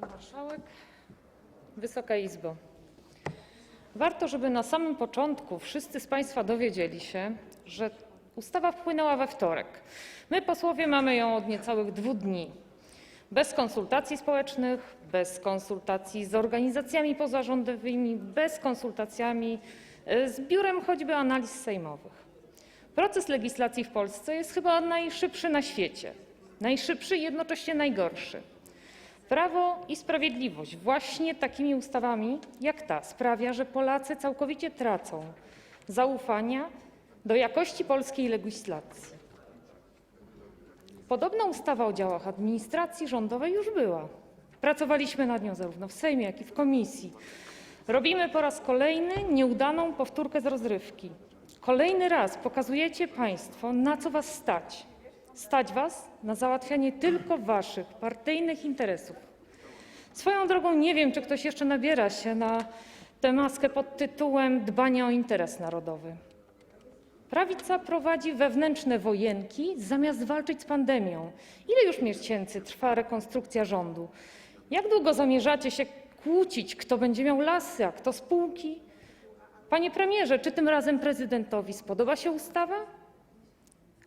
Pani Marszałek! Wysoka Izbo! Warto, żeby na samym początku wszyscy z Państwa dowiedzieli się, że ustawa wpłynęła we wtorek. My, posłowie, mamy ją od niecałych dwóch dni. Bez konsultacji społecznych, bez konsultacji z organizacjami pozarządowymi, bez konsultacjami y, z Biurem choćby Analiz Sejmowych. Proces legislacji w Polsce jest chyba najszybszy na świecie. Najszybszy i jednocześnie najgorszy. Prawo i Sprawiedliwość właśnie takimi ustawami jak ta sprawia, że Polacy całkowicie tracą zaufania do jakości polskiej legislacji. Podobna ustawa o działach administracji rządowej już była. Pracowaliśmy nad nią zarówno w Sejmie, jak i w komisji. Robimy po raz kolejny nieudaną powtórkę z rozrywki. Kolejny raz pokazujecie Państwo, na co Was stać. Stać Was na załatwianie tylko Waszych partyjnych interesów. Swoją drogą nie wiem, czy ktoś jeszcze nabiera się na tę maskę pod tytułem dbanie o interes narodowy. Prawica prowadzi wewnętrzne wojenki zamiast walczyć z pandemią. Ile już miesięcy trwa rekonstrukcja rządu? Jak długo zamierzacie się kłócić, kto będzie miał lasy, a kto spółki? Panie premierze, czy tym razem prezydentowi spodoba się ustawa?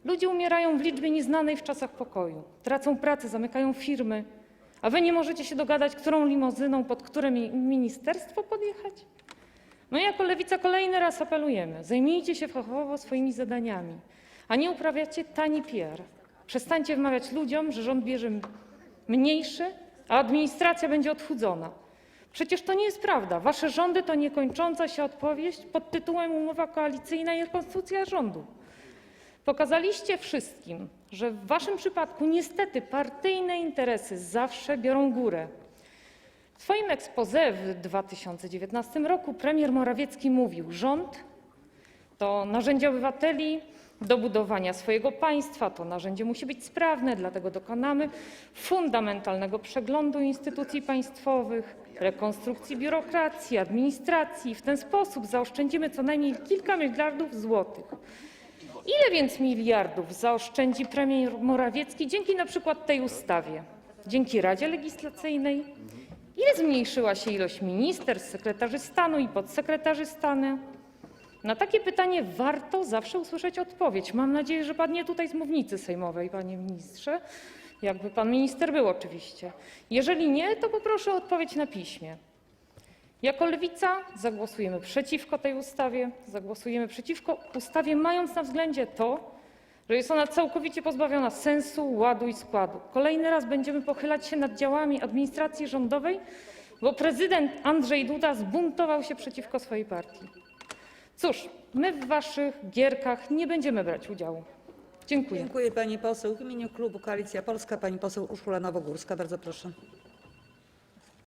Ludzie umierają w liczbie nieznanej w czasach pokoju, tracą pracę, zamykają firmy, a wy nie możecie się dogadać, którą limuzyną, pod które mi- ministerstwo podjechać? My jako Lewica kolejny raz apelujemy: zajmijcie się fachowo swoimi zadaniami, a nie uprawiacie tani PR. Przestańcie wmawiać ludziom, że rząd bierze mniejszy, a administracja będzie odchudzona. Przecież to nie jest prawda. Wasze rządy to niekończąca się odpowiedź pod tytułem umowa koalicyjna i rekonstrukcja rządu. Pokazaliście wszystkim, że w waszym przypadku niestety partyjne interesy zawsze biorą górę. W swoim exposé w 2019 roku premier Morawiecki mówił: Rząd to narzędzie obywateli do budowania swojego państwa, to narzędzie musi być sprawne, dlatego dokonamy fundamentalnego przeglądu instytucji państwowych, rekonstrukcji biurokracji, administracji. W ten sposób zaoszczędzimy co najmniej kilka miliardów złotych. Ile więc miliardów zaoszczędzi premier Morawiecki dzięki przykład tej ustawie? Dzięki Radzie Legislacyjnej? Ile zmniejszyła się ilość ministerstw, sekretarzy stanu i podsekretarzy stanu? Na takie pytanie warto zawsze usłyszeć odpowiedź. Mam nadzieję, że padnie tutaj z mównicy sejmowej, panie ministrze, jakby pan minister był oczywiście. Jeżeli nie, to poproszę o odpowiedź na piśmie. Jako Lewica zagłosujemy przeciwko tej ustawie, zagłosujemy przeciwko ustawie, mając na względzie to, że jest ona całkowicie pozbawiona sensu, ładu i składu. Kolejny raz będziemy pochylać się nad działami administracji rządowej, bo prezydent Andrzej Duda zbuntował się przeciwko swojej partii. Cóż, my w waszych gierkach nie będziemy brać udziału. Dziękuję. Dziękuję pani poseł. W imieniu klubu Koalicja Polska pani poseł Urszula Nowogórska. Bardzo proszę.